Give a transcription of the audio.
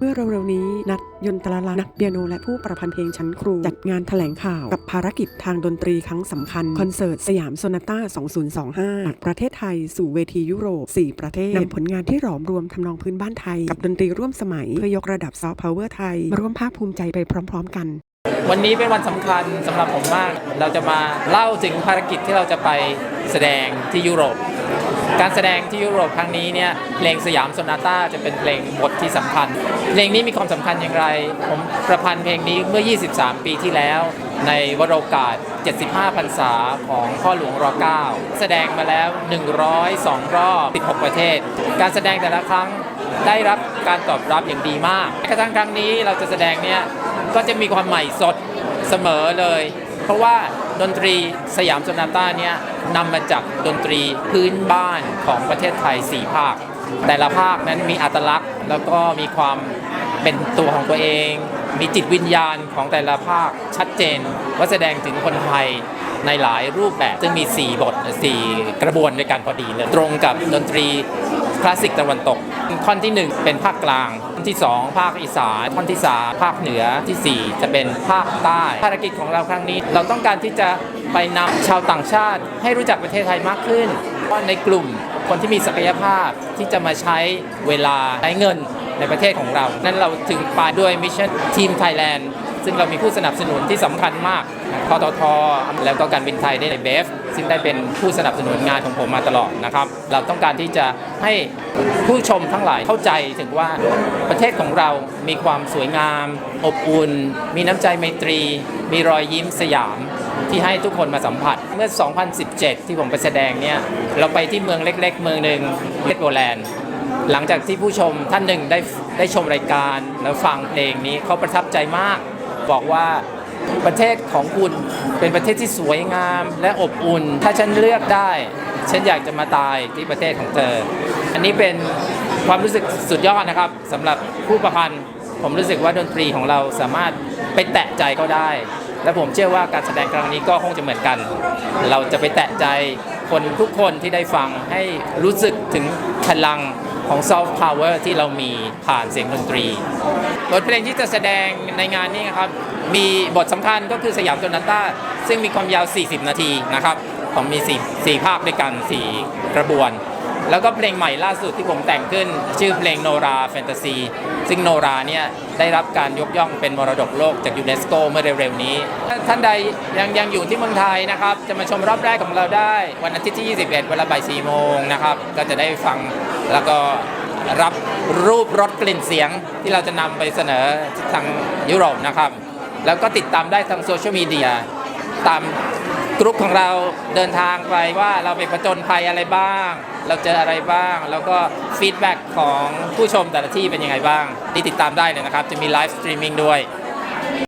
เมื่อเร็วๆนี้นัดยนตราลานักเปียโน และผู้ประพันธ์เพลงชั้นครู จัดงานแถลงข่าวกับภารกิจทางดนตรีครั้งสำคัญ คอนเสิร์ตสยามโซนาต้า 2025 จากประเทศไทยสู่เวทียุโรป 4 ประเทศนำผลงานที่หลอมรวมทำนองพื้นบ้านไทย กับดนตรีร่วมสมัย เพื่อยกระดับซอฟต์พาวเวอร์ไทย มาร่วมภาคภูมิใจไปพร้อม ๆ กันวันนี้เป็นวันสำคัญสำหรับผมมาก เราจะมาเล่าถึงภารกิจที่เราจะไปแสดงที่ยุโรป การแสดงที่ยุโรปครั้งนี้เนี่ยเพลงสยามโซนาต้าจะเป็นเพลงบทที่สำคัญ เพลงนี้มีความสำคัญอย่างไร ผมประพันธ์เพลงนี้เมื่อ 23 ปีที่แล้ว ในวโรกาส 75 พรรษาของพ่อหลวงร9แสดงมาแล้ว 102 รอบ 16 ประเทศ การแสดงแต่ละครั้งได้รับการตอบรับอย่างดีมากกระทั่งครั้งนี้เราจะแสดงเนี่ยก็จะมีความใหม่สดเสมอเลย เพราะว่า ดนตรีสยามโซนาต้าเนี่ยนำมาจากดนตรีพื้นบ้านของประเทศไทย 4 ภาค แต่ละภาคนั้นมีอัตลักษณ์ แล้วก็มีความเป็นตัวของตัวเอง มีจิตวิญญาณของแต่ละภาคชัดเจน ว่าแสดงถึงคนไทยในหลายรูปแบบ ซึ่งมี 4 บท 4 กระบวนด้วยกันพอดีเลยตรงกับดนตรี คลาสสิกตะวันตก ท่อนที่ 1 เป็นภาคกลาง ท่อนที่ 2 ภาคอีสาน ท่อนที่ 3 ภาคเหนือที่ 4 จะเป็นภาคใต้ ภารกิจของเราครั้งนี้ เราต้องการที่จะไปนำชาวต่างชาติ ให้รู้จักประเทศไทยมากขึ้นเพราในกลุ่มคนที่มีศักยภาพที่จะมาใช้เวลาใช้เงินในประเทศของเรา นั้นเราถึงไปด้วยมิชชั่นทีมไทยแลนด์ ซึ่งเรามีผู้สนับสนุนที่สำคัญมากทททแล้วก็การบินไทยได้ในเบฟซึ่งได้เป็นผู้สนับสนุนงานของผมมาตลอดนะครับ เราต้องการที่จะให้ผู้ชมทั้งหลายเข้าใจถึงว่าประเทศของเรามีความสวยงาม อบอุ่น มีน้ำใจไมตรี มีรอยยิ้มสยามที่ให้ทุกคนมาสัมผัสเมื่อ 2017 ที่ผมไปแสดงเนี่ยเราไปที่เมืองเล็ก ๆ เมืองหนึ่งเนโปแลนด์หลังจากที่ผู้ชมท่านหนึ่งได้ได้ชมรายการแล้วฟังเพลงนี้เขาประทับใจมาก บอกว่าประเทศของคุณเป็นประเทศที่สวยงามและอบอุ่น ถ้าฉันเลือกได้ ฉันอยากจะมาตายที่ประเทศของเธอ อันนี้เป็นความรู้สึกสุดยอดนะครับสำหรับผู้ประพันธ์ ผมรู้สึกว่าดนตรีของเราสามารถไปแตะใจเขาได้ และผมเชื่อว่าการแสดงครั้งนี้ก็คงจะเหมือนกัน เราจะไปแตะใจคนทุกคนที่ได้ฟังให้รู้สึกถึงพลัง ของซอฟต์พาวเวอร์ที่เรามีผ่านเสียงดนตรี บทเพลงที่จะแสดงในงานนี้นะครับ มีบทสำคัญก็คือสยามโซนาต้า ซึ่งมีความยาว 40 นาทีนะครับผมมี 4 4 ภาคด้วยกัน 4 กระบวน แล้วก็เพลงใหม่ล่าสุดที่ผมแต่งขึ้น ชื่อเพลงโนราแฟนตาซี ซึ่งโนราเนี่ยได้รับการยกย่องเป็นมรดกโลกจากยูเนสโกเมื่อเร็วๆนี้ ท่านใดยังยังอยู่ที่เมืองไทยนะครับ จะมาชมรอบแรกของเราได้ วันอาทิตย์ที่ 21 เวลาบ่าย4โมงนะครับ ก็จะได้ฟังแล้วก็รับรูปรสกลิ่นเสียงที่เราจะนำไปเสนอทางยุโรปนะครับ แล้วก็ติดตามได้ทางโซเชียลมีเดียตาม กรุ๊ปของเราเดินทางไปว่าเราไปผจญภัยอะไรบ้าง เราเจออะไรบ้าง แล้วก็ฟีดแบ็กของผู้ชมแต่ละที่เป็นยังไงบ้างนี่ติดตามได้เลยนะครับ จะมีไลฟ์สตรีมมิ่งด้วย